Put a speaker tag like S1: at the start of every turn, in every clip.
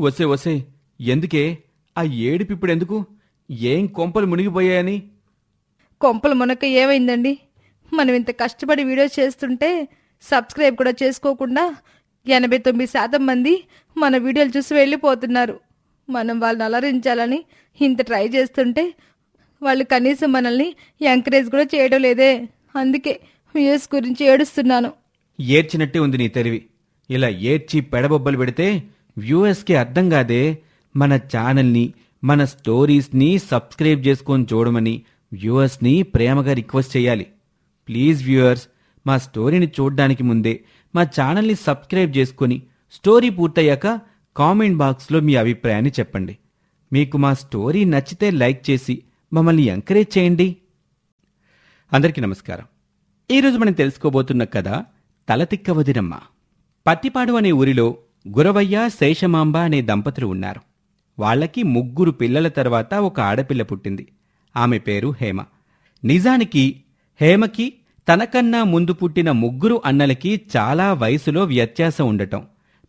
S1: వసే వసే. ఎందుకే? ఆ ఏడుపిప్పుడెందుకు ఏం కొంపలు మునిగిపోయాయని?
S2: కొంపలు మునక ఏమైందండి? మనం ఇంత కష్టపడి వీడియో చేస్తుంటే సబ్స్క్రైబ్ కూడా చేసుకోకుండా ఎనభై తొమ్మిది శాతం మంది మన వీడియోలు చూసి వెళ్ళిపోతున్నారు. మనం వాళ్ళని అలరించాలని ఇంత ట్రై చేస్తుంటే వాళ్ళు కనీసం మనల్ని ఎంకరేజ్ కూడా చేయడం లేదే. అందుకే వ్యూస్ గురించి ఏడుస్తున్నాను.
S1: ఏడ్చినట్టే ఉంది నీ తెలివి. ఇలా ఏడ్చి పెడబొబ్బలు పెడితే వ్యూవర్స్కి అర్థం కాదే మన ఛానల్ని మన స్టోరీస్ని సబ్స్క్రైబ్ చేసుకొని చూడమని వ్యూవర్స్ని ప్రేమగా రిక్వెస్ట్ చేయాలి. ప్లీజ్ వ్యూవర్స్ మా స్టోరీని చూడడానికి ముందే మా ఛానల్ని సబ్స్క్రైబ్ చేసుకొని స్టోరీ పూర్తయ్యాక కామెంట్ బాక్స్లో మీ అభిప్రాయాన్ని చెప్పండి. మీకు మా స్టోరీ నచ్చితే లైక్ చేసి మమ్మల్ని ఎంకరేజ్ చేయండి. అందరికీ నమస్కారం. ఈరోజు మనం తెలుసుకోబోతున్న కథ తలతిక్క వదినమ్మ. పత్తిపాడు అనే ఊరిలో గురవయ్య శేషమాంబ అనే దంపతులు ఉన్నారు. వాళ్ళకి ముగ్గురు పిల్లల తర్వాత ఒక ఆడపిల్ల పుట్టింది. ఆమె పేరు హేమ. నిజానికి హేమకి తనకన్నా ముందు పుట్టిన ముగ్గురు అన్నలకి చాలా వయసులో వ్యత్యాసం ఉండటం.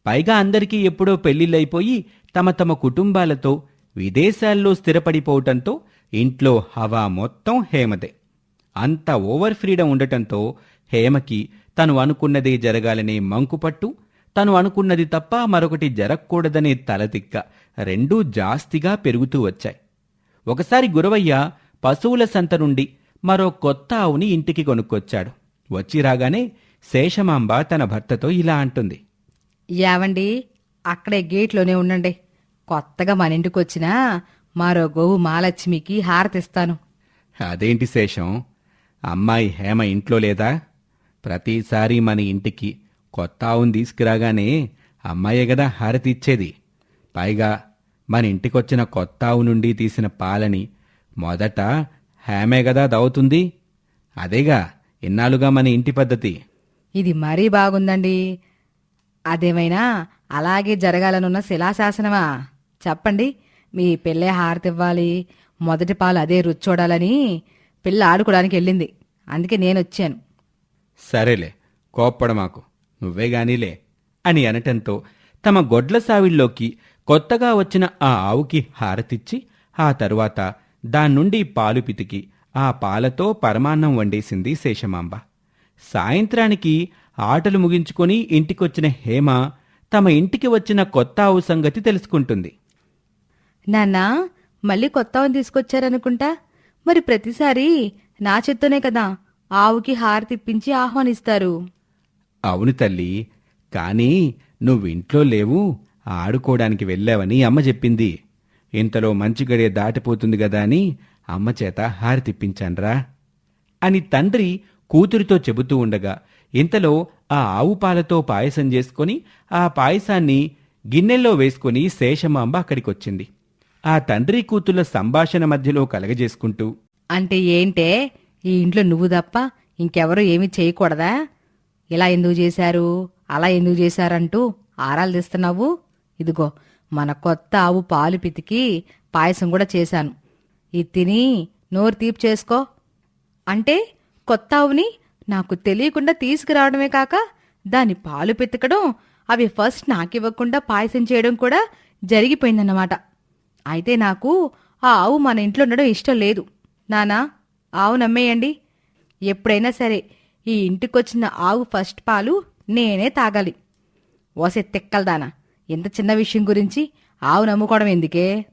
S1: పైగా అందరికీ ఎప్పుడో పెళ్ళిళ్ళైపోయి తమ తమ కుటుంబాలతో విదేశాల్లో స్థిరపడిపోవటంతో ఇంట్లో హవా మొత్తం హేమదే. అంత ఓవర్ ఫ్రీడమ్ ఉండటంతో హేమకి తను అనుకున్నదే జరగాలనే మంకుపట్టు తను అనుకున్నది తప్ప మరొకటి జరగకూడదనే తలతిక్క రెండూ జాస్తిగా పెరుగుతూ వచ్చాయి. ఒకసారి గురవయ్య పశువుల సంత నుండి మరో కొత్త ఆవుని ఇంటికి కొనుక్కొచ్చాడు. వచ్చి రాగానే శేషమాంబ తన భర్తతో ఇలా అంటుంది.
S2: యావండి అక్కడే గేట్లోనే ఉండండి. కొత్తగా మన ఇంటికి వచ్చినా మరో గోవు మహాలక్ష్మికి హారతిస్తాను.
S1: అదేంటి శేషం? అమ్మాయి హేమ ఇంట్లో లేదా? ప్రతిసారి మన ఇంటికి కొత్త ఆవును తీసుకురాగానే అమ్మాయే కదా హారతి ఇచ్చేది. పైగా మన ఇంటికొచ్చిన కొత్త ఆవు నుండి తీసిన పాలని మొదట హేమే కదా దవుతుంది. అదేగా ఇన్నాళ్ళుగా మన ఇంటి పద్ధతి.
S2: ఇది మరీ బాగుందండి. అదేమైనా అలాగే జరగాలనున్న శిలాశాసనమా? చెప్పండి. మీ పిల్లే హారతివ్వాలి మొదటి పాలు అదే రుచి చూడాలని పిల్ల ఆడుకోవడానికి వెళ్ళింది. అందుకే నేను వచ్చాను
S1: సరేలే కోప్పడమాకు. గానీలే అని అనటంతో తమ గొడ్ల సావిల్లోకి కొత్తగా వచ్చిన ఆ ఆవుకి హారతిచ్చి ఆ తరువాత దాన్నుండి పాలు పితికి ఆ పాలతో పరమాన్నం వండేసింది శేషమాంబ. సాయంత్రానికి ఆటలు ముగించుకొని ఇంటికొచ్చిన హేమ తమ ఇంటికి వచ్చిన కొత్త ఆవు సంగతి తెలుసుకుంటుంది.
S2: నాన్నా మళ్ళీ కొత్తవని తీసుకొచ్చారనుకుంటా? మరి ప్రతిసారి నా చేత్తోనే కదా ఆవుకి హారతిప్పించి ఆహ్వానిస్తారు.
S1: అవును తల్లి. కానీ నువ్వింట్లో లేవు ఆడుకోవడానికి వెళ్ళావని అమ్మ చెప్పింది. ఇంతలో మంచి గడియ దాటిపోతుంది గదా అని అమ్మ చేత హారతిప్పించాన్రా అని తండ్రి కూతురితో చెబుతూ ఉండగా ఇంతలో ఆ ఆవు పాలతో పాయసం చేసుకొని ఆ పాయసాన్ని గిన్నెల్లో వేసుకుని శేషమాంబ అక్కడికొచ్చింది. ఆ తండ్రి కూతుళ్ళ సంభాషణ మధ్యలో కలగజేసుకుంటూ
S2: అంటే ఏంటే ఈ ఇంట్లో నువ్వు తప్ప ఇంకెవరూ ఏమీ చేయకూడదా? ఇలా ఎందుకు చేశారు? అలా ఎందుకు చేశారంటూ ఆరాలు తీస్తున్నావు? ఇదిగో మన కొత్త ఆవు పాలు పితికి పాయసం కూడా చేశాను. ఇది తిని నోరు తీపి చేసుకో. అంటే కొత్త ఆవుని నాకు తెలియకుండా తీసుకురావడమే కాక దాని పాలు పితకడం అవి ఫస్ట్ నాకివ్వకుండా పాయసం చేయడం కూడా జరిగిపోయిందన్నమాట. అయితే నాకు ఆ ఆవు మన ఇంట్లో ఉండడం ఇష్టం లేదు. నానా ఆవు నమ్మేయండి. ఎప్పుడైనా సరే ఈ ఇంటికొచ్చిన ఆవు ఫస్ట్ పాలు నేనే తాగాలి. ఓసే తెక్కల్దానా. ఎంత చిన్న విషయం గురించి ఆవు నమ్ముకోవడం ఎందుకే?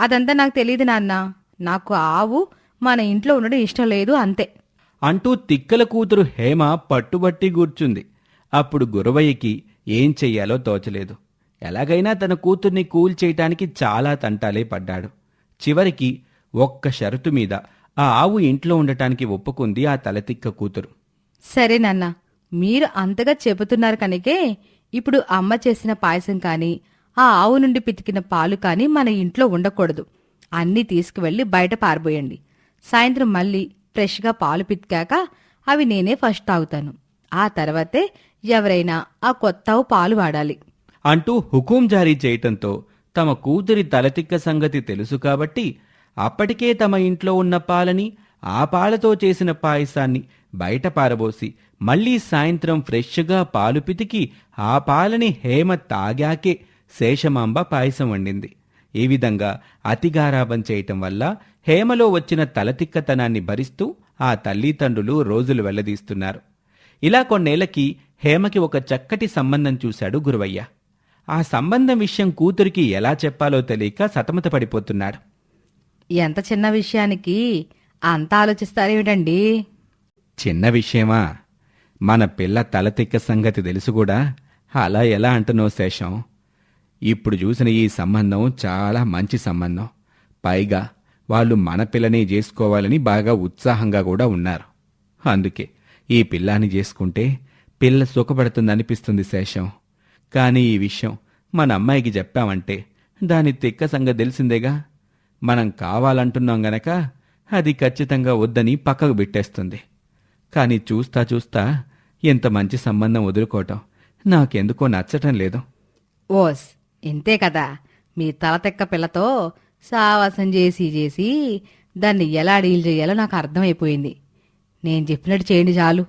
S2: అదంతా నాకు తెలియదు నాన్న. నాకు ఆవు మన ఇంట్లో ఉండడం ఇష్టం లేదు అంతే.
S1: అంటూ తిక్కల కూతురు హేమ పట్టుబట్టి కూర్చుంది. అప్పుడు గురవయ్యకి ఏం చెయ్యాలో తోచలేదు. ఎలాగైనా తన కూతుర్ని కూల్ చేయటానికి చాలా తంటాలే పడ్డాడు. చివరికి ఒక్క షరతు మీద ఆ ఆవు ఇంట్లో ఉండటానికి ఒప్పుకుంది ఆ తలతిక్క కూతురు.
S2: సరే నాన్న మీరు అంతగా చెబుతున్నారు కనుకే ఇప్పుడు అమ్మ చేసిన పాయసం కానీ ఆ ఆవు నుండి పితికిన పాలు కానీ మన ఇంట్లో ఉండకూడదు. అన్నీ తీసుకువెళ్ళి బయట పారబోయండి. సాయంత్రం మళ్ళీ ఫ్రెష్గా పాలు పితికాక అవి నేనే ఫస్ట్ తాగుతాను. ఆ తర్వాతే ఎవరైనా ఆ కొత్త ఆవు పాలు వాడాలి.
S1: అంటూ హుకుం జారీ చేయటంతో తమ కూతురి తలతిక్క సంగతి తెలుసు కాబట్టి అప్పటికే తమ ఇంట్లో ఉన్న పాలని ఆ పాలతో చేసిన పాయసాన్ని బయట పారబోసి మళ్ళీ సాయంత్రం ఫ్రెష్గా పాలు పితికి ఆ పాలని హేమ తాగాకే శేషమాంబ పాయసం వండింది. ఈ విధంగా అతిగారాభం చేయటం వల్ల హేమలో వచ్చిన తలతిక్కతనాన్ని భరిస్తూ ఆ తల్లిదండ్రులు రోజులు వెళ్ళదీస్తున్నారు. ఇలా కొన్నేళ్ళకి హేమకి ఒక చక్కటి సంబంధం చూశాడు గురువయ్య. ఆ సంబంధం విషయం కూతురికి ఎలా చెప్పాలో తెలియక సతమతపడిపోతున్నాడు
S2: ఎంత చిన్న విషయానికి అంత ఆలోచిస్తారేమిటండి?
S1: చిన్న విషయమా? మన పిల్ల తలతిక్క సంగతి తెలుసు కూడా. అలా ఎలా అంటున్నావు శేషం? ఇప్పుడు చూసిన ఈ సంబంధం చాలా మంచి సంబంధం. పైగా వాళ్ళు మన పిల్లని చేసుకోవాలని బాగా ఉత్సాహంగా కూడా ఉన్నారు. అందుకే ఈ పిల్లాని చేసుకుంటే పిల్ల సుఖపడుతుందనిపిస్తుంది శేషం. కానీ ఈ విషయం మన అమ్మాయికి చెప్పామంటే దాని తిక్క సంగతి తెలిసిందేగా? మనం కావాలంటున్నాం గనక అది ఖచ్చితంగా వద్దని పక్కకు పెట్టేస్తుంది. కానీ చూస్తా చూస్తా ఇంత మంచి సంబంధం వదులుకోవటం. నాకెందుకో నచ్చటం లేదు.
S2: ఓస్ ఇంతే కదా. మీ తలతెక్క పిల్లతో సావాసం చేసి చేసి దాన్ని ఎలా డీల్ చేయాలో నాకు అర్థమైపోయింది. నేను చెప్పినట్టు చేయండి చాలు.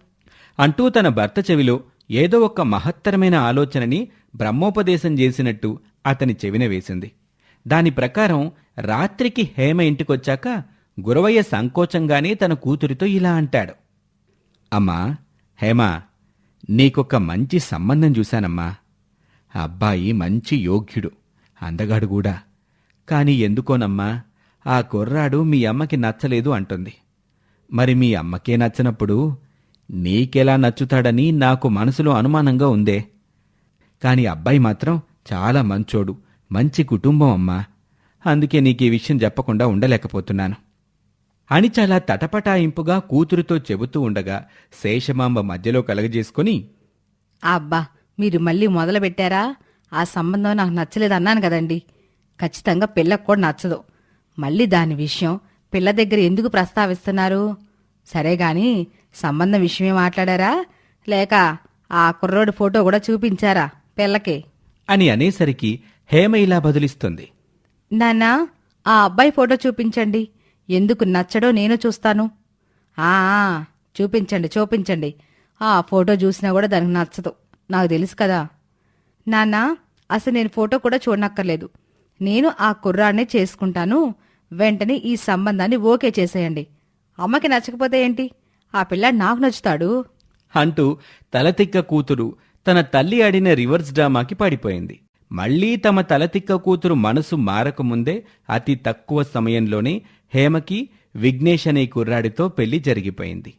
S1: అంటూ తన భర్త చెవిలో ఏదో ఒక మహత్తరమైన ఆలోచనని బ్రహ్మోపదేశం చేసినట్టు అతని చెవిన వేసింది. దాని ప్రకారం రాత్రికి హేమ ఇంటికొచ్చాక గురవయ్య సంకోచంగానే తన కూతురితో ఇలా అంటాడు. అమ్మా హేమ నీకొక మంచి సంబంధం చూశానమ్మా. ఆ అబ్బాయి మంచి యోగ్యుడు అందగాడు కూడా. కాని ఎందుకోనమ్మా ఆ కుర్రాడు మీ అమ్మకి నచ్చలేదు అంటుంది. మరి మీ అమ్మకే నచ్చనప్పుడు నీకెలా నచ్చుతాడని నాకు మనసులో అనుమానంగా ఉందే. కాని అబ్బాయి మాత్రం చాలా మంచోడు మంచి కుటుంబం అమ్మా. అందుకే నీకు ఈ విషయం చెప్పకుండా ఉండలేకపోతున్నాను. అని చాలా తటపటాయింపుగా కూతురుతో చెబుతూ ఉండగా శేషమాంబ మధ్యలో కలగజేసుకుని
S2: అబ్బా మీరు మళ్ళీ మొదలు పెట్టారా ఆ సంబంధం నాకు నచ్చలేదు అన్నాను కదండి. ఖచ్చితంగా పిల్లకు కూడా నచ్చదు. మళ్ళీ దాని విషయం పిల్ల దగ్గర ఎందుకు ప్రస్తావిస్తున్నారు? సరే గాని సంబంధం విషయమే మాట్లాడారా? లేక ఆ కుర్రోడి ఫోటో కూడా చూపించారా పిల్లకి?
S1: అని అనేసరికి హేమ ఇలా బదులిస్తుంది.
S2: నాన్నా ఆ అబ్బాయి ఫోటో చూపించండి. ఎందుకు నచ్చడో నేను చూస్తాను. ఆ చూపించండి చూపించండి. ఆ ఫోటో చూసినా కూడా దానికి నచ్చదు. నాకు తెలుసు కదా. నాన్నా అసలు నేను ఫోటో కూడా చూడనక్కర్లేదు. నేను ఆ కుర్రాన్నే చేసుకుంటాను. వెంటనే ఈ సంబంధాన్ని ఓకే చేసేయండి. అమ్మకి నచ్చకపోతే ఏంటి? ఆ పిల్లాడు నాకు నచ్చుతాడు.
S1: అంటూ తలతిక్క కూతురు తన తల్లి ఆడిన రివర్స్ డ్రామాకి పడిపోయింది. మళ్ళీ తమ తలతిక్క కూతురు మనసు మారకముందే అతి తక్కువ సమయంలోనే హేమకి విఘ్నేష్ అనే కుర్రాడితో పెళ్ళి జరిగిపోయింది.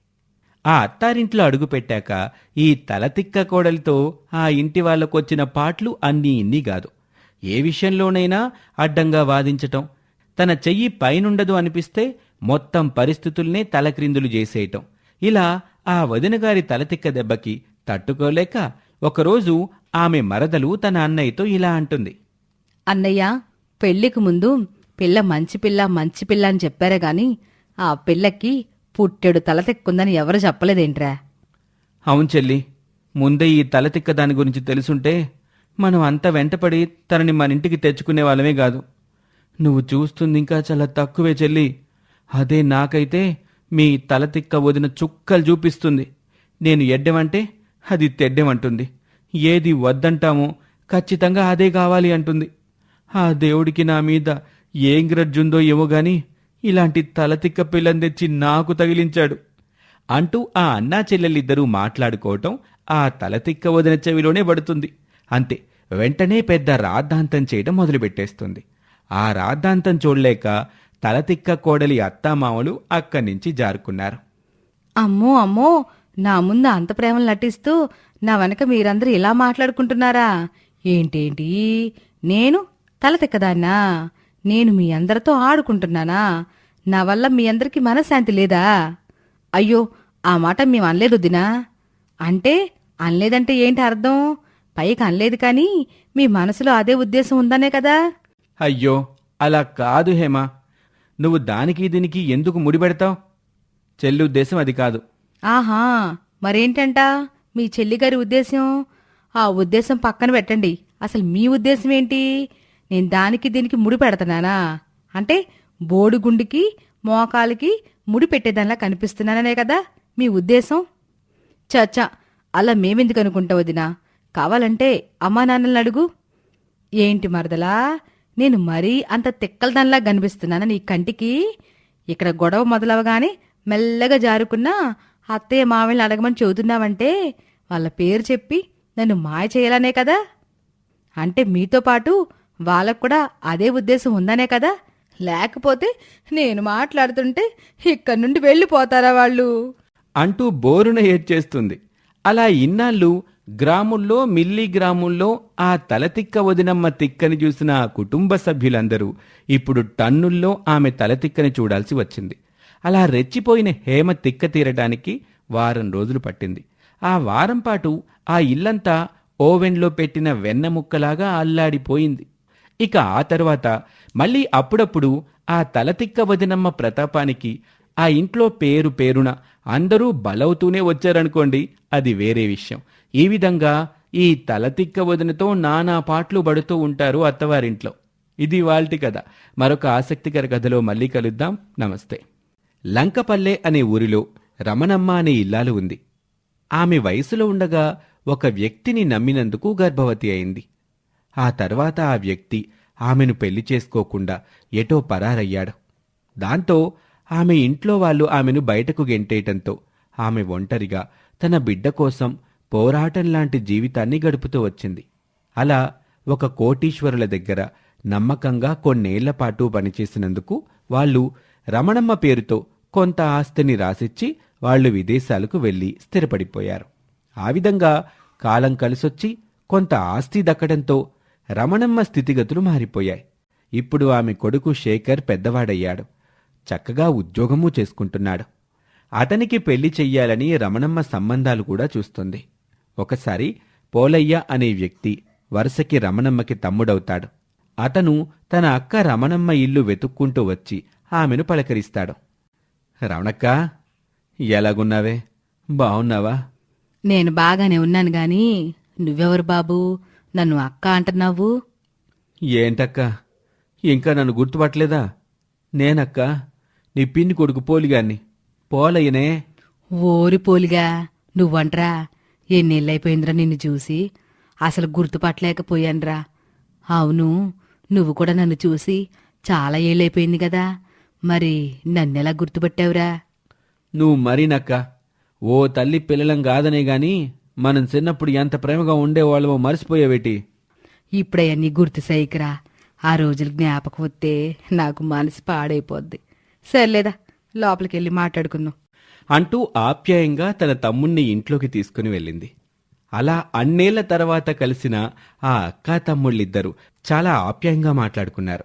S1: ఆ అత్తారింట్లో అడుగుపెట్టాక ఈ తలతిక్క కోడలితో ఆ ఇంటి వాళ్ళకొచ్చిన పాట్లు అన్నీ ఇన్ని కాదు. ఏ విషయంలోనైనా అడ్డంగా వాదించటం తన చెయ్యి పైనుండదు అనిపిస్తే మొత్తం పరిస్థితుల్నే తలక్రిందులు చేసేయటం. ఇలా ఆ వదినగారి తలతిక్క దెబ్బకి తట్టుకోలేక ఒకరోజు ఆమె మరదలు తన అన్నయ్యతో ఇలా అంటుంది.
S2: అన్నయ్య పెళ్ళికి ముందు పిల్ల మంచి పిల్ల మంచి పిల్ల అని చెప్పారే గాని ఆ పిల్లకి పుట్టెడు తలతెక్కుందని ఎవరు చెప్పలేదేంట్రా?
S1: అవును చెల్లి. ముందే ఈ తలతిక్క దాని గురించి తెలుసుంటే మనం అంత వెంటపడి తనని మన ఇంటికి తెచ్చుకునే వాళ్ళమే కాదు. నువ్వు చూస్తుంది ఇంకా చాలా తక్కువే చెల్లి. అదే నాకైతే మీ తలతిక్క వదిన చుక్కలు చూపిస్తుంది. నేను ఎడ్డమంటే అది తెడ్డెమంటుంది. ఏది వద్దంటామో ఖచ్చితంగా అదే కావాలి అంటుంది. ఆ దేవుడికి నా మీద ఏం గ్రడ్జుందో ఏమో గాని ఇలాంటి తలతిక్క పిల్లని తెచ్చి నాకు తగిలించాడు. అంటూ ఆ అన్నా చెల్లెలిద్దరూ మాట్లాడుకోవటం ఆ తలతిక్క వదిన చెవిలోనే పడుతుంది. అంతే వెంటనే పెద్ద రాద్ధాంతం చేయడం మొదలుపెట్టేస్తుంది. ఆ రాద్ధాంతం చూడలేక తలతిక్క కోడలి అత్తామామలు అక్కడి నుంచి జారుకున్నారు.
S2: అమ్మో అమ్మో నా ముందు అంత ప్రేమలు నటిస్తూ నా వెనక మీరందరూ ఇలా మాట్లాడుకుంటున్నారా? ఏంటేంటి? నేను తలతెక్కదాన్నా? నేను మీ అందరితో ఆడుకుంటున్నానా? నా వల్ల మీ అందరికీ మనశ్శాంతి లేదా? అయ్యో ఆ మాట మేము అనలేదు దినా. అంటే అనలేదంటే ఏంటి అర్థం? పైకి అనలేదు కానీ మీ మనసులో అదే ఉద్దేశం ఉందనే కదా.
S1: అయ్యో అలా కాదు హేమ. నువ్వు దానికి దీనికి ఎందుకు ముడిపెడతావు చెల్లి ఉద్దేశం అది కాదు.
S2: ఆహా మరేంటంట? మీ చెల్లిగారి ఉద్దేశం? ఆ ఉద్దేశం పక్కన పెట్టండి. అసలు మీ ఉద్దేశం ఏంటి? నేను దానికి దీనికి ముడి పెడతానా అంటే బోడిగుండికి మోకాలికి ముడి పెట్టేదానిలా కనిపిస్తున్నాననే కదా? మీ ఉద్దేశం? చచ్చా అలా మేమెందుకు అనుకుంటావు వదినా? కావాలంటే అమ్మా నాన్నల్ని అడుగు. ఏంటి మరదలా? నేను మరీ అంత తిక్కలదానిలా కనిపిస్తున్నానా నీ కంటికి? ఇక్కడ గొడవ మొదలవగానే మెల్లగా జారుకున్నా అత్తయ్య మామయ్యని అడగమని చెబుతున్నావంటే వాళ్ళ పేరు చెప్పి నన్ను మాయ చేయాలనే కదా? అంటే మీతో పాటు వాళ్ళకు కూడా అదే ఉద్దేశం ఉందనే కదా? లేకపోతే నేను మాట్లాడుతుంటే ఇక్కడి నుండి వెళ్ళిపోతారా వాళ్ళు?
S1: అంటూ బోరున ఏడ్చేస్తుంది. అలా ఇన్నాళ్ళు గ్రాముల్లో మిల్లీగ్రాముల్లో ఆ తలతిక్క వదినమ్మ తిక్కని చూసిన కుటుంబ సభ్యులందరూ ఇప్పుడు టన్నుల్లో ఆమె తలతిక్కని చూడాల్సి వచ్చింది. అలా రెచ్చిపోయిన హేమ తిక్క తీరడానికి వారం రోజులు పట్టింది. ఆ వారం పాటు ఆ ఇల్లంతా ఓవెన్లో పెట్టిన వెన్న ముక్కలాగా అల్లాడిపోయింది. ఇక ఆ తర్వాత మళ్ళీ అప్పుడప్పుడు ఆ తలతిక్క వదినమ్మ ప్రతాపానికి ఆ ఇంట్లో పేరు పేరున అందరూ బలవుతూనే వచ్చారనుకోండి అది వేరే విషయం. ఈ విధంగా ఈ తలతిక్క వదినతో నానా పాటలు పడుతూ ఉంటారు అత్తవారింట్లో. ఇది వాల్టి కథ. మరొక ఆసక్తికర కథలో మళ్ళీ కలుద్దాం. నమస్తే. లంకపల్లె అనే ఊరిలో రమణమ్మ అనే ఇల్లాలు ఉంది. ఆమె వయసులో ఉండగా ఒక వ్యక్తిని నమ్మినందుకు గర్భవతి అయింది. ఆ తర్వాత ఆ వ్యక్తి ఆమెను పెళ్ళి చేసుకోకుండా ఎటో పరారయ్యాడు. దాంతో ఆమె ఇంట్లో వాళ్ళు ఆమెను బయటకు గెంటేయటంతో ఆమె ఒంటరిగా తన బిడ్డ కోసం పోరాటం లాంటి జీవితాన్ని గడుపుతూ వచ్చింది. అలా ఒక కోటీశ్వరుల దగ్గర నమ్మకంగా కొన్నేళ్ళపాటు పనిచేసినందుకు వాళ్ళు రమణమ్మ పేరుతో కొంత ఆస్తిని రాసిచ్చి వాళ్ళు విదేశాలకు వెళ్ళి స్థిరపడిపోయారు. ఆ విధంగా కాలం కలిసొచ్చి కొంత ఆస్తి దక్కడంతో రమణమ్మ స్థితిగతులు మారిపోయాయి. ఇప్పుడు ఆమె కొడుకు శేఖర్ పెద్దవాడయ్యాడు. చక్కగా ఉద్యోగమూ చేసుకుంటున్నాడు. అతనికి పెళ్ళి చెయ్యాలని రమణమ్మ సంబంధాలు కూడా చూస్తుంది. ఒకసారి పోలయ్య అనే వ్యక్తి వరుసకి రమణమ్మకి తమ్ముడవుతాడు. అతను తన అక్క రమణమ్మ ఇల్లు వెతుక్కుంటూ వచ్చి ఆమెను పలకరిస్తాడు. రమణక్క ఎలాగున్నావే? బావున్నావా?
S2: నేను బాగానే ఉన్నాను గాని నువ్వెవరు బాబూ? నన్ను అక్క అంటున్నావు?
S1: ఏంటక్క? ఇంకా నన్ను గుర్తుపట్టలేదా? నేనక్క నీ పిన్ని కొడుకు పోలిగాన్ని. పోలయ్యనే.
S2: ఓరి పోలిగా నువ్వంట్రా ఎన్నేళ్ళైపోయిందిరా నిన్ను చూసి? అసలు గుర్తుపట్టలేకపోయానురా. అవును నువ్వు కూడా నన్ను చూసి చాలా ఏళ్ళైపోయింది కదా. మరి నన్నెలా గుర్తుపట్టావురా?
S1: నువ్వు మరీనక్క. ఓ తల్లి పిల్లలం కాదనే గాని మనం చిన్నప్పుడు ఎంత ప్రేమగా ఉండేవాళ్ళమో మర్చిపోయావేటి?
S2: ఇప్పుడయ్యా గుర్తు సైకిరా. ఆ రోజులు జ్ఞాపకం వస్తే నాకు మనసు పాడైపోద్ది. సర్లేదా లోపలికెళ్ళి మాట్లాడుకుందాం.
S1: అంటూ ఆప్యాయంగా తన తమ్ముణ్ణి ఇంట్లోకి తీసుకుని వెళ్ళింది. అలా అన్నేళ్ళ తర్వాత కలిసిన ఆ అక్కా తమ్ముళ్ళిద్దరూ చాలా ఆప్యాయంగా మాట్లాడుకున్నారు.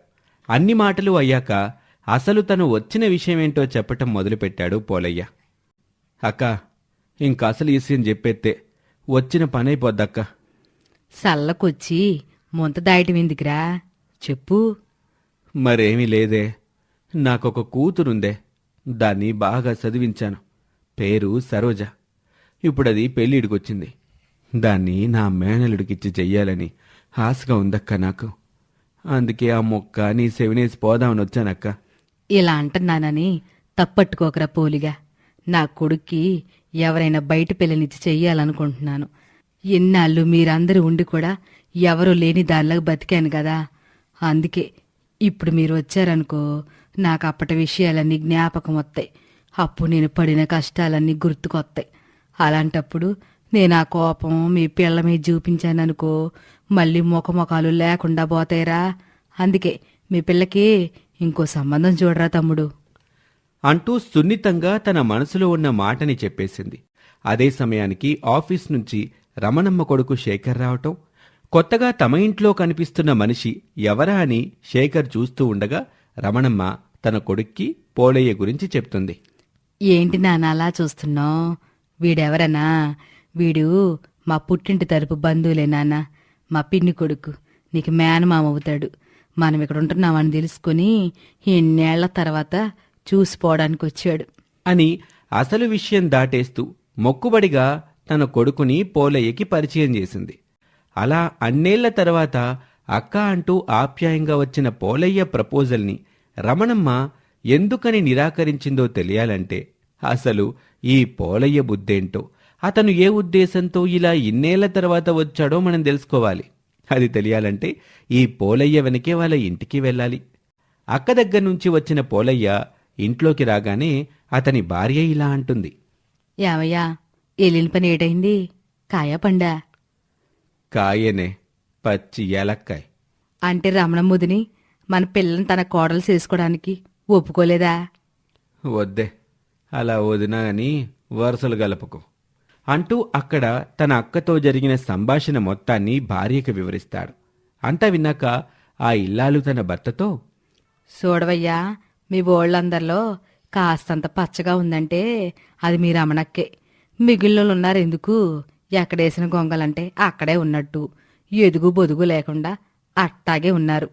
S1: అన్ని మాటలు అయ్యాక అసలు తను వచ్చిన విషయమేంటో చెప్పటం మొదలుపెట్టాడు పోలయ్య. అక్క ఇంక అసలు ఈ విషయం చెప్పేత్తే వచ్చిన పనైపోద్దక్క
S2: సల్లకొచ్చి ముంత దాయటం ఎందుకురా? చెప్పు.
S1: మరేమీ లేదే. నాకొక కూతురుందే. దాన్ని బాగా చదివించాను. పేరు సరోజ. ఇప్పుడది పెళ్ళిడికొచ్చింది. దాన్ని నా మేనలుడికిచ్చి చెయ్యాలని ఆశగా ఉందక్క నాకు. అందుకే ఆ మొక్క నీ సెవినేసి పోదామని వచ్చానక్క
S2: ఇలా అంటున్నానని తప్పట్టుకోకరా పోలిగా. నా కొడుక్కి ఎవరైనా బయట పిల్లనిచ్చి చెయ్యాలనుకుంటున్నాను. ఎన్నాళ్ళు మీరందరూ ఉండి కూడా ఎవరూ లేని దానిలాగా బతికాను కదా. అందుకే ఇప్పుడు మీరు వచ్చారనుకో నాకు అప్పటి విషయాలన్నీ జ్ఞాపకం వస్తాయి. అప్పుడు నేను పడిన కష్టాలన్నీ గుర్తుకొస్తాయి. అలాంటప్పుడు నేను ఆ కోపం మీ పిల్ల మీద చూపించాననుకో మళ్ళీ ముఖముఖాలు లేకుండా పోతాయిరా. అందుకే మీ పిల్లకి ఇంకో సంబంధం చూడరా తమ్ముడు.
S1: అంటూ సున్నితంగా తన మనసులో ఉన్న మాటని చెప్పేసింది. అదే సమయానికి ఆఫీస్ నుంచి రమణమ్మ కొడుకు శేఖర్ రావటం కొత్తగా తమ ఇంట్లో కనిపిస్తున్న మనిషి ఎవరా అని శేఖర్ చూస్తూ ఉండగా రమణమ్మ తన కొడుక్కి పోలయ్య గురించి చెప్తుంది.
S2: ఏంటి నాన్న అలా చూస్తున్నావు? వీడెవరనా? వీడు మా పుట్టింటి తరపు బంధువులే నాన్న. మా పిన్ని కొడుకు. నీకు మేనమామ అవుతాడు. మనం ఇక్కడ ఉంటున్నామని తెలుసుకుని ఎన్నేళ్ళ తర్వాత చూసిపోవడానికి వచ్చాడు
S1: అని అసలు విషయం దాటేస్తూ మొక్కుబడిగా తన కొడుకుని పోలయ్యకి పరిచయం చేసింది. అలా అన్నేళ్ళ తర్వాత అక్క అంటూ ఆప్యాయంగా వచ్చిన పోలయ్య ప్రపోజల్ని రమణమ్మ ఎందుకని నిరాకరించిందో తెలియాలంటే అసలు ఈ పోలయ్య బుద్ధేంటో అతను ఏ ఉద్దేశంతో ఇలా ఇన్నేళ్ళ తర్వాత వచ్చాడో మనం తెలుసుకోవాలి. అది తెలియాలంటే ఈ పోలయ్య వెనకే వాళ్ళ ఇంటికి వెళ్ళాలి. అక్క దగ్గర నుంచి వచ్చిన పోలయ్య ఇంట్లోకి రాగానే అతని భార్య ఇలా అంటుంది.
S2: ఏమయ్యా ఎల్లిన పని ఏటైంది? కాయా పండా.
S1: కాయనే పచ్చి ఏలక్కాయ్.
S2: అంటే రమణముదిని మన పిల్లని తన కోడలు చేసుకోవడానికి ఒప్పుకోలేదా?
S1: వద్దే అలా వదినా అని వరుసలు గలపకు. అంటూ అక్కడ తన అక్కతో జరిగిన సంభాషణ మొత్తాన్ని భార్యకు వివరిస్తాడు. అంతా విన్నాక ఆ ఇల్లాలు తన భర్తతో
S2: చూడవయ్యా మీ బోళ్ళందరిలో కాస్తంత పచ్చగా ఉందంటే అది మీ రమణక్కే. ఉన్నారు ఎందుకు ఎక్కడేసిన గొంగలంటే అక్కడే ఉన్నట్టు. ఎదుగు బొదుగు లేకుండా అట్టాగే ఉన్నారు.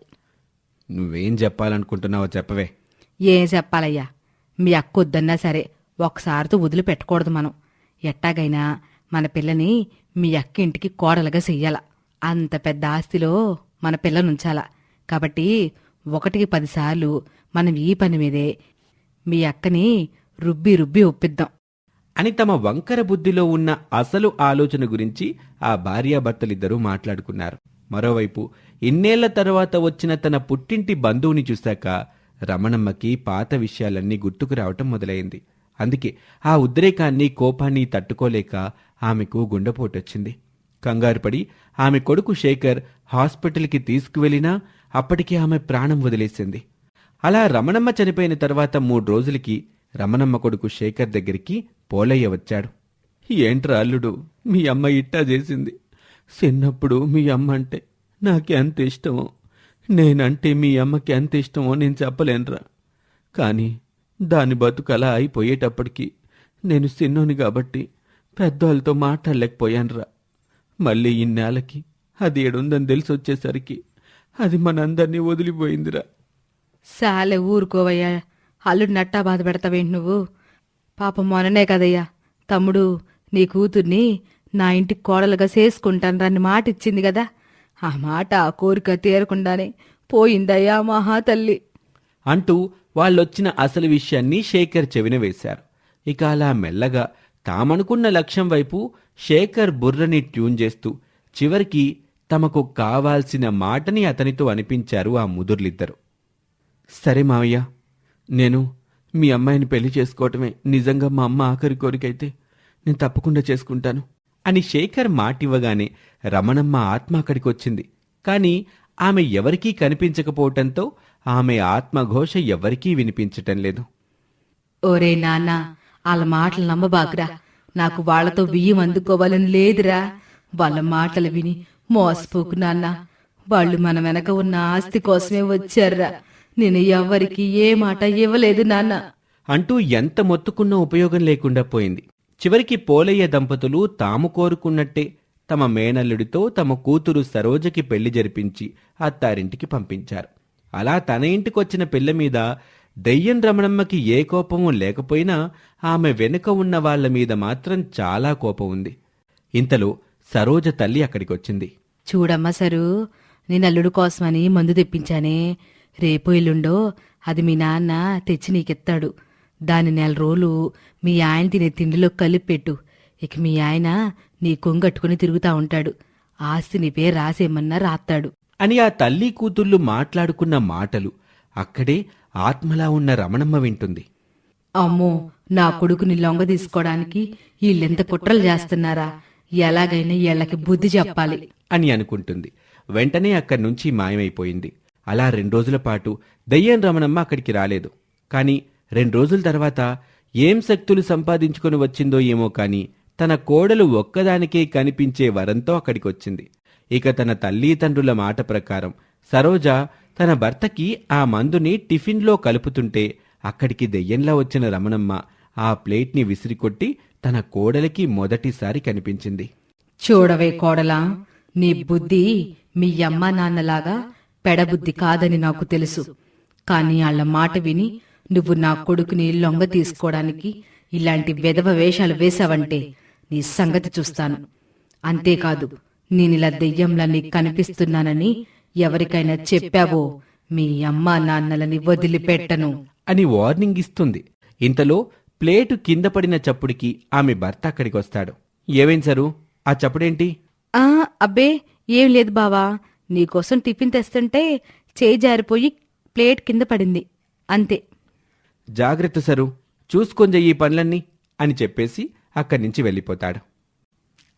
S1: నువ్వేం చెప్పాలనుకుంటున్నావో చెప్పవే.
S2: ఏం చెప్పాలయ్యా? మీ అక్క వద్దన్నా సరే ఒకసారితో వదిలిపెట్టకూడదు మనం. ఎట్టాగైనా మన పిల్లని మీ అక్క ఇంటికి కోడలుగా చెయ్యాల అంత పెద్ద ఆస్తిలో మన పిల్లనుంచాల కాబట్టి ఒకటికి పదిసార్లు మనం ఈ పని మీదే. మీ అక్కని రుబ్బి రుబ్బి ఒప్పిద్దాం.
S1: అని తమ వంకర బుద్ధిలో ఉన్న అసలు ఆలోచన గురించి ఆ భార్యాభర్తలిద్దరూ మాట్లాడుకున్నారు. మరోవైపు ఇన్నేళ్ళ తర్వాత వచ్చిన తన పుట్టింటి బంధువుని చూశాక రమణమ్మకి పాత విషయాలన్నీ గుర్తుకు రావటం మొదలైంది. అందుకే ఆ ఉద్రేకాన్ని కోపాన్ని తట్టుకోలేక ఆమెకు గుండెపోటొచ్చింది. కంగారుపడి ఆమె కొడుకు శేఖర్ హాస్పిటల్కి తీసుకువెళ్ళినా అప్పటికే ఆమె ప్రాణం వదిలేసింది. అలా రమణమ్మ చనిపోయిన తర్వాత మూడు రోజులకి రమణమ్మ కొడుకు శేఖర్ దగ్గరికి పోలయ్య వచ్చాడు. ఏంట్రా అల్లుడు మీ అమ్మ ఇట్టా చేసింది. చిన్నప్పుడు మీ అమ్మ అంటే నాకెంత ఇష్టమో నేనంటే మీ అమ్మకి ఎంత ఇష్టమో నేను చెప్పలేనురా. కానీ దాని బతుకలా అయిపోయేటప్పటికి నేను చిన్నోని కాబట్టి పెద్దవాళ్ళతో మాట్లాడలేకపోయానురా. మళ్ళీ ఇన్నేళ్ళకి అది ఏడుందని తెలిసి వచ్చేసరికి అది మనందరినీ వదిలిపోయిందిరా.
S2: సాలే ఊరుకోవయ్యా. అల్లుడు నట్టా బాధ పెడతావేంటి నువ్వు? పాపం మొన్ననే కదయ్యా. తమ్ముడు నీ కూతుర్ని నా ఇంటికి కోడలుగా చేసుకుంటాను రాని మాట ఇచ్చింది కదా. ఆ మాట ఆ కోరిక తీరకుండానే పోయిందయ్యా మహా తల్లి
S1: అంటూ వాళ్ళొచ్చిన అసలు విషయాన్ని శేఖర్ చెవిన వేశారు. ఇక అలా మెల్లగా తామనుకున్న లక్ష్యం వైపు శేఖర్ బుర్రని ట్యూన్ చేస్తూ చివరికి తమకు కావాల్సిన మాటని అతనితో అనిపించారు ఆ ముదుర్లిద్దరు. సరే మావయ్య నేను మీ అమ్మాయిని పెళ్ళి చేసుకోవటమే నిజంగా మా అమ్మ ఆఖరి కోరికైతే నేను తప్పకుండా చేసుకుంటాను. అని శేఖర్ మాటివ్వగానే రమణమ్మ ఆత్మ అక్కడికి వచ్చింది కానీ ఆమె ఎవరికీ కనిపించకపోవటంతో ఆమె ఆత్మఘోష ఎవరికీ వినిపించటం లేదు.
S2: ఓరే నాన్న వాళ్ళ మాటలు నమ్మబాకురా. నాకు వాళ్ళతో బియ్యం అందుకోవాలని లేదురా. వాళ్ళ మాటలు విని మోసపోకు నాన్న. వాళ్ళు మన వెనక ఉన్న ఆస్తి కోసమే వచ్చారా నేను ఎవ్వరికి ఏ మాట ఇవ్వలేదు నాన్న.
S1: అంటూ ఎంత మొత్తుకున్నా ఉపయోగం లేకుండా పోయింది. చివరికి పోలయ్య దంపతులు తాము కోరుకున్నట్టే తమ మేనల్లుడితో తమ కూతురు సరోజకి పెళ్ళి జరిపించి అత్తారింటికి పంపించారు. అలా తన ఇంటికొచ్చిన పిల్ల మీద దెయ్యం రమణమ్మకి ఏ కోపమూ లేకపోయినా ఆమె వెనుక ఉన్న వాళ్ళ మీద మాత్రం చాలా కోపం ఉంది. ఇంతలో సరోజ తల్లి అక్కడికొచ్చింది.
S2: చూడమ్మా సరు నేను అల్లుడు కోసమని మందు తెప్పించానే. రేపు ఎల్లుండో అది మీ నాన్న తెచ్చి నీకెత్తాడు. దాని నెల రోజులు మీ ఆయన తినే తిండిలో కలిపి పెట్టు ఇక మీ ఆయన నీ కొంగట్టుకుని తిరుగుతా ఉంటాడు. ఆస్తి నీ పేరు రాసేమన్నా రాస్తాడు
S1: అని ఆ తల్లి కూతుళ్ళు మాట్లాడుకున్న మాటలు అక్కడే ఆత్మలా ఉన్న రమణమ్మ వింటుంది.
S2: అమ్మో నా కొడుకుని లొంగ తీసుకోవడానికి వీళ్ళెంత కుట్రలు చేస్తున్నారా? ఎలాగైనా వీళ్ళకి బుద్ధి చెప్పాలి.
S1: అని అనుకుంటుంది. వెంటనే అక్కడి నుంచి మాయమైపోయింది. అలా రెండు రోజుల పాటు దయ్యం రమణమ్మ అక్కడికి రాలేదు. కాని రెండు రోజుల తర్వాత ఏం శక్తులు సంపాదించుకొని వచ్చిందో ఏమో కాని తన కోడలు ఒక్కదానికే కనిపించే వరంతో అక్కడికి వచ్చింది ఇక తన తల్లిదండ్రుల మాట ప్రకారం సరోజ తన భర్తకి ఆ మందుని టిఫిన్లో కలుపుతుంటే అక్కడికి దెయ్యంలా వచ్చిన రమణమ్మ ఆ ప్లేట్ని విసిరికొట్టి తన కోడలికి మొదటిసారి కనిపించింది.
S2: చూడవే కోడలా నీ బుద్ధి మీ అమ్మ నాన్నలాగా పెడబుద్ధి కాదని నాకు తెలుసు. కాని వాళ్ళ మాట విని నువ్వు నా కొడుకుని లొంగ తీసుకోవడానికి ఇలాంటి వెధవ వేషాలు వేశావంటే నీ సంగతి చూస్తాను. అంతేకాదు నేనిలా దెయ్యంలా నీకు కనిపిస్తున్నానని ఎవరికైనా చెప్పావో మీ అమ్మా నాన్నలని వదిలిపెట్టను.
S1: అని వార్నింగ్ ఇస్తుంది. ఇంతలో ప్లేటు కింద పడిన చప్పుడికి ఆమె భర్త అక్కడికి వస్తాడు ఏవేం సరు? ఆ చప్పుడేంటి?
S2: ఆ అబ్బే ఏం లేదు బావా. నీకోసం టిఫిన్ తెస్తుంటే చేయి జారిపోయి ప్లేట్ కింద పడింది. అంతే.
S1: జాగ్రత్త సరు. చూసుకొని ఈ పనులన్నీ అని చెప్పేసి అక్కడి నుంచి వెళ్ళిపోతాడు.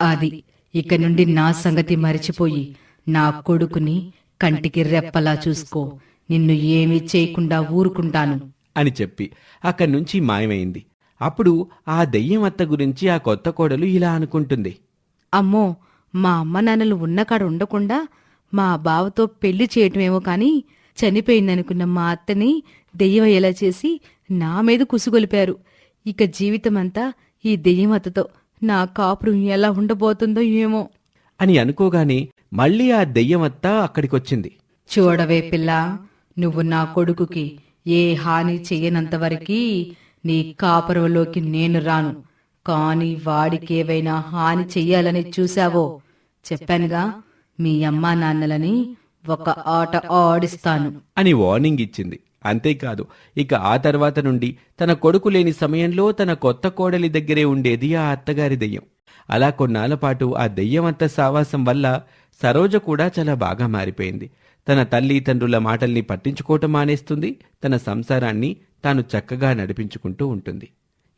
S2: అది ఇక నుండి నా సంగతి మరిచిపోయి నా కొడుకుని కంటికి రెప్పలా చూసుకో. నిన్ను ఏమీ చేయకుండా ఊరుకుంటాను.
S1: అని చెప్పి అక్కడి నుంచి మాయమైంది. అప్పుడు ఆ దెయ్యం అత్త గురించి ఆ కొత్త కోడలు ఇలా అనుకుంటుంది.
S2: అమ్మో మా అమ్మ నాన్నలు ఉన్న కాడ ఉండకుండా మా బావతో పెళ్ళి చేయటమేమో కాని చనిపోయిందనుకున్న మా అత్తని దెయ్యం అయ్యేలా చేసి నా మీద కుసుగొలిపారు. ఇక జీవితమంతా ఈ దెయ్యం అత్తతో నా కాపురం ఎలా ఉండబోతుందో ఏమో.
S1: అని అనుకోగానే మళ్ళీ ఆ దెయ్యం అత్త అక్కడికొచ్చింది.
S2: చూడవే పిల్ల నువ్వు నా కొడుకుకి ఏ హాని చెయ్యనంతవరకి నీ కాపురంలోకి నేను రాను. కాని వాడికి ఏవైనా హాని చెయ్యాలని చూశావో చెప్పానుగా మీ అమ్మా నాన్నలని ఒక ఆట ఆడిస్తాను.
S1: అని వార్నింగ్ ఇచ్చింది. అంతేకాదు ఇక ఆ తర్వాత నుండి తన కొడుకు లేని సమయంలో తన కొత్త కోడలి దగ్గరే ఉండేది ఆ అత్తగారి దెయ్యం. అలా కొన్నాళ్ళ పాటు ఆ దెయ్యమంత సావాసం వల్ల సరోజ కూడా చాలా బాగా మారిపోయింది. తన తల్లి తండ్రుల మాటల్ని పట్టించుకోవటం మానేస్తుంది. తన సంసారాన్ని తాను చక్కగా నడిపించుకుంటూ ఉంటుంది.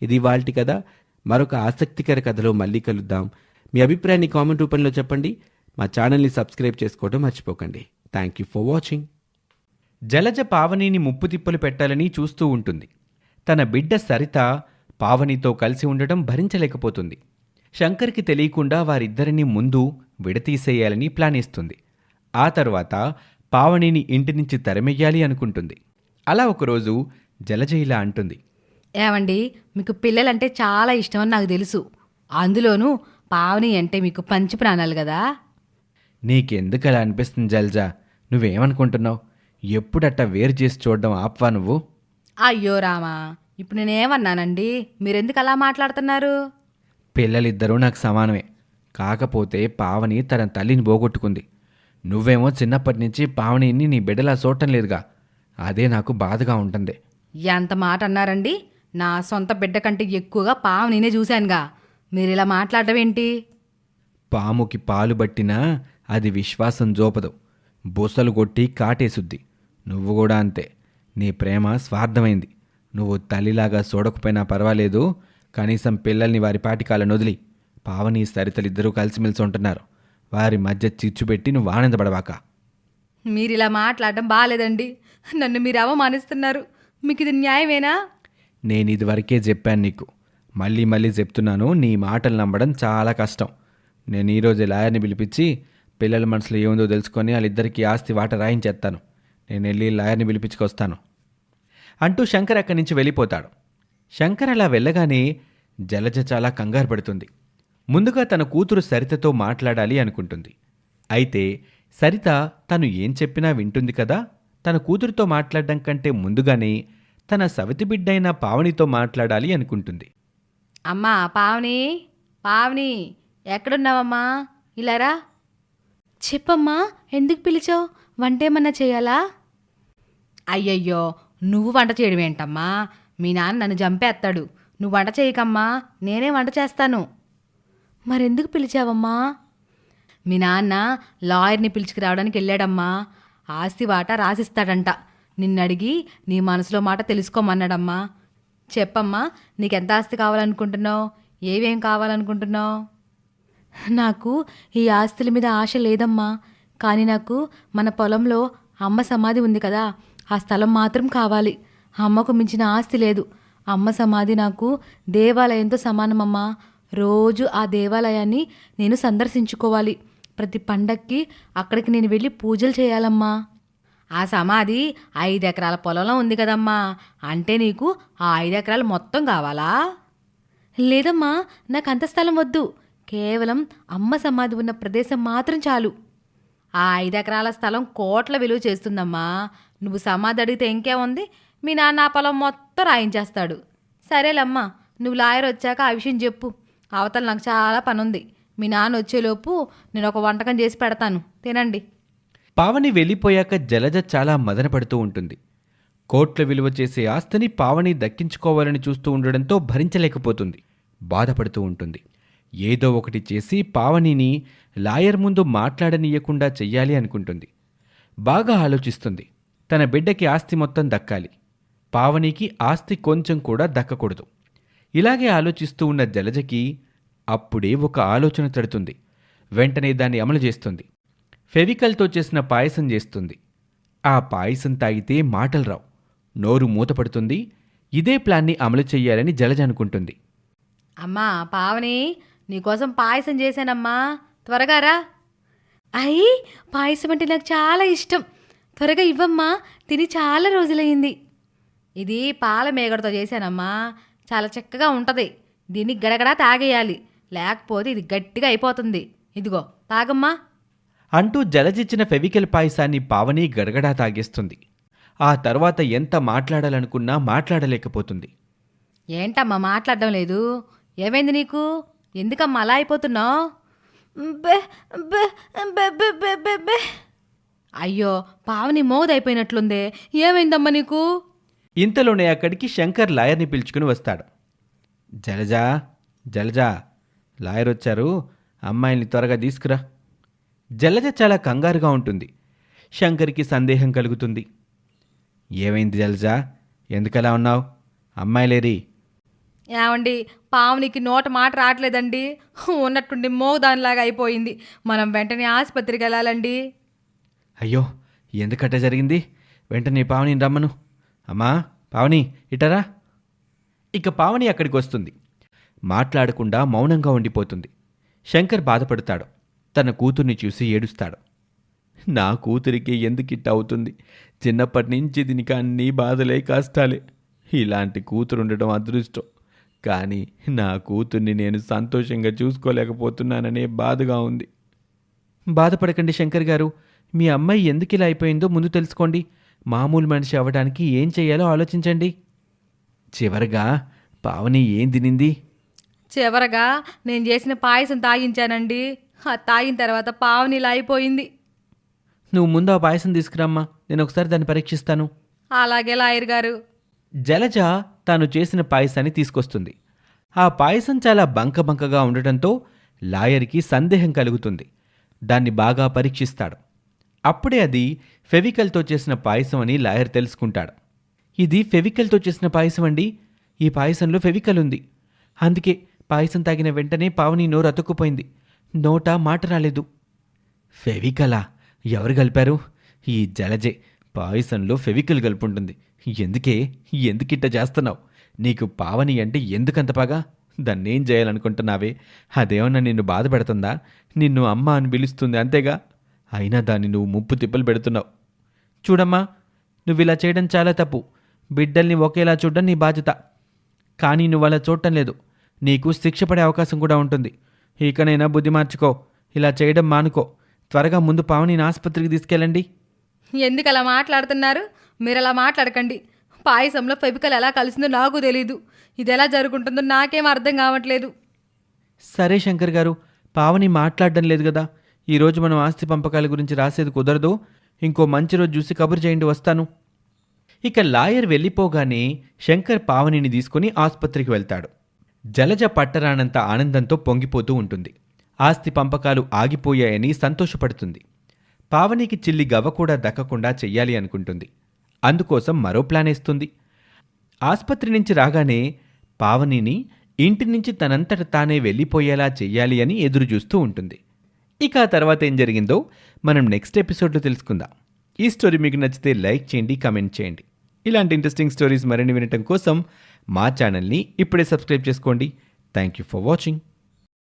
S1: ఇది వాల్టి కదా మరొక ఆసక్తికర కథలో మళ్ళీ కలుద్దాం. మీ అభిప్రాయాన్ని కామెంట్ రూపంలో చెప్పండి. మా ఛానల్ని సబ్స్క్రైబ్ చేసుకోవడం మర్చిపోకండి. Thank you for watching Jalaja పావనిని ముప్పు తిప్పలు పెట్టాలని చూస్తూ ఉంటుంది. తన బిడ్డ సరిత పావనితో కలిసి ఉండటం భరించలేకపోతుంది. శంకర్కి తెలియకుండా వారిద్దరిని ముందు విడతీసేయాలని ప్లాన్ ఇస్తుంది ఆ తర్వాత పావనిని ఇంటి నుంచి తరిమెయ్యాలి అనుకుంటుంది. అలా ఒకరోజు జలజ ఇలా అంటుంది.
S2: ఏమండి మీకు పిల్లలంటే చాలా ఇష్టం అని నాకు తెలుసు. అందులోనూ పావని అంటే మీకు పంచి ప్రాణాలు కదా?
S1: నీకెందుకు అలా అనిపిస్తుంది జల్జా? నువ్వేమనుకుంటున్నావు? ఎప్పుడట్ట వేరు చేసి చూడడం ఆప్వా నువ్వు?
S2: అయ్యో రామా ఇప్పుడు నేనేమన్నానండి? మీరెందుకు అలా మాట్లాడుతున్నారు?
S1: పిల్లలిద్దరూ నాకు సమానమే. కాకపోతే పావని తన తల్లిని పోగొట్టుకుంది. నువ్వేమో చిన్నప్పటి నుంచి పావనిని నీ బిడ్డలా చూడటం లేదుగా. అదే నాకు బాధగా ఉంటుంది.
S2: ఎంత మాట అన్నారండి? నా సొంత బిడ్డ కంటే ఎక్కువగా పావు నేనే చూశానుగా. మీరు ఇలా మాట్లాడటం ఏంటి
S1: పాముకి పాలు బట్టినా అది విశ్వాసం జోపదు. బుసలు కొట్టి కాటేసుద్ది. నువ్వు కూడా అంతే. నీ ప్రేమ స్వార్థమైంది. నువ్వు తల్లిలాగా చూడకపోయినా పర్వాలేదు. కనీసం పిల్లల్ని వారి పాటికాలను వదిలి. పావని సరితలిద్దరూ కలిసిమెలిసి ఉంటున్నారు. వారి మధ్య చిచ్చు పెట్టి నువ్వు ఆనందపడవాక.
S2: మీరు ఇలా మాట్లాడటం బాగాలేదండి నన్ను మీరు అవమానిస్తున్నారు. మీకు ఇది న్యాయమేనా?
S1: నేను ఇదివరకే చెప్పాను నీకు. మళ్ళీ మళ్ళీ చెప్తున్నాను. నీ మాటలు నమ్మడం చాలా కష్టం. నేను ఈరోజు లాయర్ని పిలిపించి పిల్లల మనసులో ఏముందో తెలుసుకొని వాళ్ళిద్దరికీ ఆస్తి వాట రాయించేస్తాను. నేను వెళ్ళి లాయర్ని పిలిపించుకొస్తాను. అంటూ శంకర్ అక్కడి నుంచి వెళ్ళిపోతాడు. శంకర్ అలా వెళ్ళగానే జలజ చాలా కంగారు పడుతుంది. ముందుగా తన కూతురు సరితతో మాట్లాడాలి అనుకుంటుంది. అయితే సరిత తను ఏం చెప్పినా వింటుంది కదా? తన కూతురుతో మాట్లాడడం కంటే ముందుగానే తన సవితి బిడ్డైన పావనితో మాట్లాడాలి అనుకుంటుంది.
S2: అమ్మా పావని పావని ఎక్కడున్నావమ్మా? ఇలారా చెప్పమ్మా ఎందుకు పిలిచావు? వంట ఏమన్నా చేయాలా? అయ్యయ్యో నువ్వు వంట చేయడం ఏంటమ్మా? మీ నాన్న నన్ను చంపేస్తాడు. నువ్వు వంట చేయకమ్మా నేనే వంట చేస్తాను. మరెందుకు పిలిచావమ్మా? మీ నాన్న లాయర్ని పిలుచుకురావడానికి వెళ్ళాడమ్మా. ఆస్తి వాటా రాసిస్తాడంట. నిన్నడిగి నీ మనసులో మాట తెలుసుకోమన్నాడమ్మా. చెప్పమ్మా నీకెంత ఆస్తి కావాలనుకుంటున్నావు? ఏవేం కావాలనుకుంటున్నావు? నాకు ఈ ఆస్తుల మీద ఆశ లేదమ్మా. కానీ నాకు మన పొలంలో అమ్మ సమాధి ఉంది కదా ఆ స్థలం మాత్రం కావాలి. అమ్మకు మించిన ఆస్తి లేదు. అమ్మ సమాధి నాకు దేవాలయంతో సమానమమ్మా. రోజు ఆ దేవాలయాన్ని నేను సందర్శించుకోవాలి. ప్రతి పండక్కి అక్కడికి నేను వెళ్ళి పూజలు చేయాలమ్మా. ఆ సమాధి ఐదు ఎకరాల పొలంలో ఉంది కదమ్మా. అంటే నీకు ఆ ఐదు ఎకరాలు మొత్తం కావాలా? లేదమ్మా నాకు అంత స్థలం వద్దు. కేవలం అమ్మ సమాధి ఉన్న ప్రదేశం మాత్రం చాలు. ఆ ఐదు ఎకరాల స్థలం కోట్ల విలువ చేస్తుందమ్మా. నువ్వు సమాధి అడిగితే ఇంకేముంది? మీ నాన్న ఆ పొలం మొత్తం రాయించేస్తాడు. సరేలమ్మా నువ్వు లాయర్ వచ్చాక ఆ విషయం చెప్పు. అవతల నాకు చాలా పని ఉంది మీ నాన్న వచ్చేలోపు నేను ఒక వంటకం చేసి పెడతాను. తినండి.
S1: పావని వెళ్ళిపోయాక జలజ చాలా మదనపడుతూ ఉంటుంది. కోట్ల విలువ చేసే ఆస్తిని పావని దక్కించుకోవాలని చూస్తూ ఉండడంతో భరించలేకపోతుంది. బాధపడుతూ ఉంటుంది. ఏదో ఒకటి చేసి పావనిని లాయర్ ముందు మాట్లాడనీయకుండా చెయ్యాలి అనుకుంటుంది. బాగా ఆలోచిస్తుంది. తన బిడ్డకి ఆస్తి మొత్తం దక్కాలి. పావనికి ఆస్తి కొంచెం కూడా దక్కకూడదు. ఇలాగే ఆలోచిస్తూ ఉన్న జలజకి అప్పుడే ఒక ఆలోచన తడుతుంది. వెంటనే దాన్ని అమలు చేస్తుంది. ఫెవికల్తో చేసిన పాయసం చేస్తుంది. ఆ పాయసం తాగితే మాటలు రావు. నోరు మూతపడుతుంది. ఇదే ప్లాన్ని అమలు చెయ్యాలని జలజ అనుకుంటుంది.
S2: అమ్మా పావని నీకోసం పాయసం చేశానమ్మా. త్వరగా రా. అయ్యి పాయసం అంటే నాకు చాలా ఇష్టం. త్వరగా ఇవ్వమ్మా. తిని చాలా రోజులయ్యింది. ఇది పాల మేగడతో చేశానమ్మా. చాలా చక్కగా ఉంటుంది. దీన్ని గడగడా తాగేయాలి. లేకపోతే ఇది గట్టిగా అయిపోతుంది. ఇదిగో తాగమ్మా.
S1: అంటూ జలజిచ్చిన ఫెవికల్ పాయసాన్ని పావని గడగడా తాగేస్తుంది. ఆ తర్వాత ఎంత మాట్లాడాలనుకున్నా మాట్లాడలేకపోతుంది.
S2: ఏంటమ్మా మాట్లాడడం లేదు? ఏమైంది నీకు? ఎందుకమ్మా అలా అయిపోతున్నావు? బె బె బె బె బె బె బె. అయ్యో పావని మోదైపోయినట్లుందే. ఏమైందమ్మా నీకు?
S1: ఇంతలోనే అక్కడికి శంకర్ లాయర్ని పిలుచుకుని వస్తాడు. జలజా జలజా లాయర్ వచ్చారు. అమ్మాయిల్ని త్వరగా తీసుకురా. జలజ చాలా కంగారుగా ఉంటుంది. శంకర్కి సందేహం కలుగుతుంది. ఏమైంది జలజా? ఎందుకలా ఉన్నావు? అమ్మాయిలేరి
S2: ఏమండి పావునికి నోట మాట రావట్లేదండి. ఉన్నట్టుండి మోదానిలాగా అయిపోయింది. మనం వెంటనే ఆసుపత్రికి వెళ్ళాలండి.
S1: అయ్యో ఎందుకట్ట జరిగింది? వెంటనే పావని రమ్మను. అమ్మా పావని ఇటరా? ఇక పావని అక్కడికి వస్తుంది. మాట్లాడకుండా మౌనంగా ఉండిపోతుంది. శంకర్ బాధపడతాడు. తన కూతుర్ని చూసి ఏడుస్తాడు. నా కూతురికి ఎందుకిట్ట అవుతుంది? చిన్నప్పటి నుంచి దీనికి అన్ని బాధలే కష్టాలే. ఇలాంటి కూతురు ఉండడం అదృష్టం. కానీ నా కూతుర్ని నేను సంతోషంగా చూసుకోలేకపోతున్నాననే బాధగా ఉంది. బాధపడకండి శంకర్ గారు. మీ అమ్మాయి ఎందుకు ఇలా అయిపోయిందో ముందు తెలుసుకోండి. మామూలు మనిషి అవ్వడానికి ఏం చేయాలో ఆలోచించండి. చివరగా పావని ఏం తినింది?
S2: చివరగా నేను చేసిన పాయసం తాగించానండి. ఆ తాగిన తర్వాత పావుని ఇలా అయిపోయింది.
S1: నువ్వు ముందు ఆ పాయసం తీసుకురమ్మా. నేను ఒకసారి దాన్ని పరీక్షిస్తాను.
S2: అలాగే లాయర్ గారు.
S1: జలజ తాను చేసిన పాయసాన్ని తీసుకొస్తుంది. ఆ పాయసం చాలా బంకబంకగా ఉండటంతో లాయర్కి సందేహం కలుగుతుంది. దాన్ని బాగా పరీక్షిస్తాడు. అప్పుడే అది ఫెవికల్తో చేసిన పాయసం అని లాయర్ తెలుసుకుంటాడు. ఇది ఫెవికల్తో చేసిన పాయసం అండి. ఈ పాయసంలో ఫెవికల్ ఉంది. అందుకే పాయసం తాగిన వెంటనే పావని నోరు అతుక్కుపోయింది. నోట మాట రాలేదు. ఫెవికలా? ఎవరు కలిపారు? ఈ జలజే పాయసంలో ఫెవికల్ కలుపుంటుంది. ఎందుకే? ఎందుకిట్ట చేస్తున్నావు? నీకు పావని అంటే ఎందుకంత పగా దాన్నేం చేయాలనుకుంటున్నావే? అదేమన్నా నిన్ను బాధ పెడుతుందా? నిన్ను అమ్మ అని పిలుస్తుంది అంతేగా? అయినా దాన్ని నువ్వు ముప్పు తిప్పలు పెడుతున్నావు. చూడమ్మా నువ్వు ఇలా చేయడం చాలా తప్పు. బిడ్డల్ని ఒకేలా చూడడం నీ బాధ్యత. కానీ నువ్వు అలా చూడటం లేదు. నీకు శిక్ష పడే అవకాశం కూడా ఉంటుంది. ఇకనైనా బుద్ధి మార్చుకో. ఇలా చేయడం మానుకో. త్వరగా ముందు పావనిని ఆసుపత్రికి తీసుకెళ్ళండి.
S2: ఎందుకు అలా మాట్లాడుతున్నారు? మీరు అలా మాట్లాడకండి. పాయసంలో ఫెబికల్ ఎలా కలిసిందో నాకు తెలీదు. ఇది ఎలా జరుగుంటుందో నాకేం అర్థం కావట్లేదు.
S1: సరే శంకర్ గారు పావని మాట్లాడడం లేదు కదా. ఈరోజు మనం ఆస్తి పంపకాల గురించి రాసేది కుదరదు. ఇంకో మంచి రోజు చూసి కబురు చేయండి వస్తాను. ఇక లాయర్ వెళ్ళిపోగానే శంకర్ పావనిని తీసుకుని ఆసుపత్రికి వెళ్తాడు. జలజ పట్టరానంత ఆనందంతో పొంగిపోతూ ఉంటుంది. ఆస్తి పంపకాలు ఆగిపోయాయని సంతోషపడుతుంది. పావనికి చిల్లి గవ్వ కూడా దక్కకుండా చెయ్యాలి అనుకుంటుంది. అందుకోసం మరో ప్లాన్ వేస్తుంది. ఆసుపత్రి నుంచి రాగానే పావనిని ఇంటి నుంచి తనంతట తానే వెళ్ళిపోయేలా చెయ్యాలి అని ఎదురు చూస్తూ ఉంటుంది. ఇక ఆ తర్వాత ఏం జరిగిందో మనం నెక్స్ట్ ఎపిసోడ్లో తెలుసుకుందాం. ఈ స్టోరీ మీకు నచ్చితే లైక్ చేయండి కమెంట్ చేయండి. ఇలాంటి ఇంట్రెస్టింగ్ స్టోరీస్ మరిన్ని వినటం కోసం మా ఛానల్ని ఇప్పుడే సబ్స్క్రైబ్ చేసుకోండి. Thank you for watching.